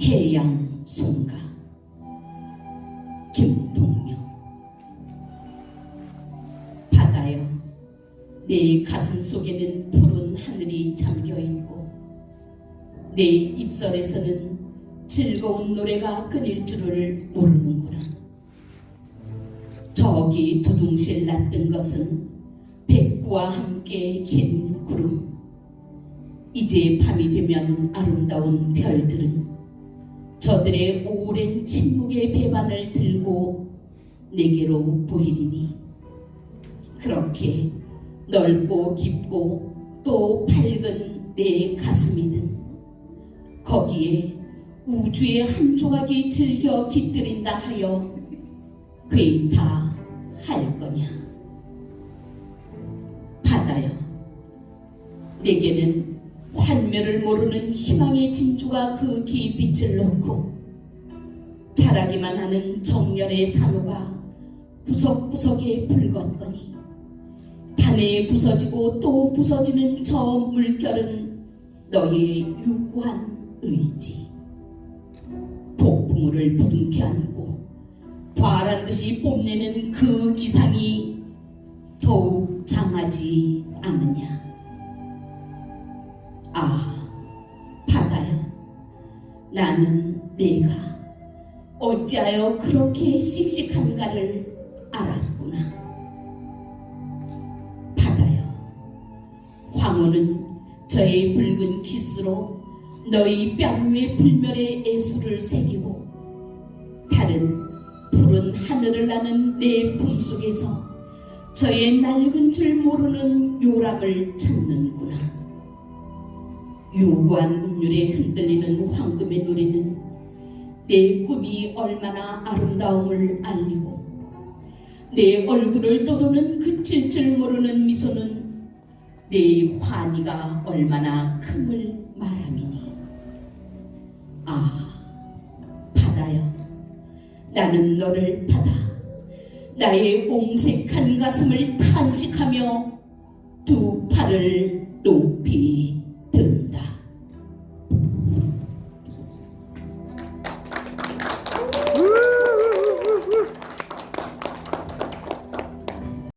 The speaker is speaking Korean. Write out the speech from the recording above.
해양 송가 김동영 바다여 내 가슴 속에는 푸른 하늘이 잠겨 있고 내 입설에서는 즐거운 노래가 끊일 줄을 모르는구나. 저기 두둥실 났던 것은 백구와 함께 긴 구름. 이제 밤이 되면 아름다운 별들은 저들의 오랜 침묵의 배반을 들고 내게로 보이리니. 그렇게 넓고 깊고 또 밝은 내 가슴이든 거기에 우주의 한 조각이 즐겨 깃들인다 하여 괴이다 할 거냐. 바다여 내게는 환멸을 모르는 희망의 진주가 그 기빛을 놓고 자라기만 하는 정열의 산호가 구석구석에 붉었거니 단에 부서지고 또 부서지는 저 물결은 너의 유구한 의지. 폭풍우를 부둥켜 안고 과란 듯이 뽐내는 그 기상이 더욱 장하지 않느냐 나는 내가 어찌하여 그렇게 씩씩한가를 알았구나 바다여 황혼은 저의 붉은 키스로 너희 뺨 위에 불멸의 애수를 새기고 다른 푸른 하늘을 나는 내 품속에서 저의 낡은 줄 모르는 요람을 찾는구나. 유구한 운율에 흔들리는 황금의 노래는 내 꿈이 얼마나 아름다움을 알리고 내 얼굴을 떠도는 그칠 줄 모르는 미소는 내 환희가 얼마나 큼을 말함이니. 아 바다여 나는 너를 받아 나의 옹색한 가슴을 탄식하며 두 팔을 높이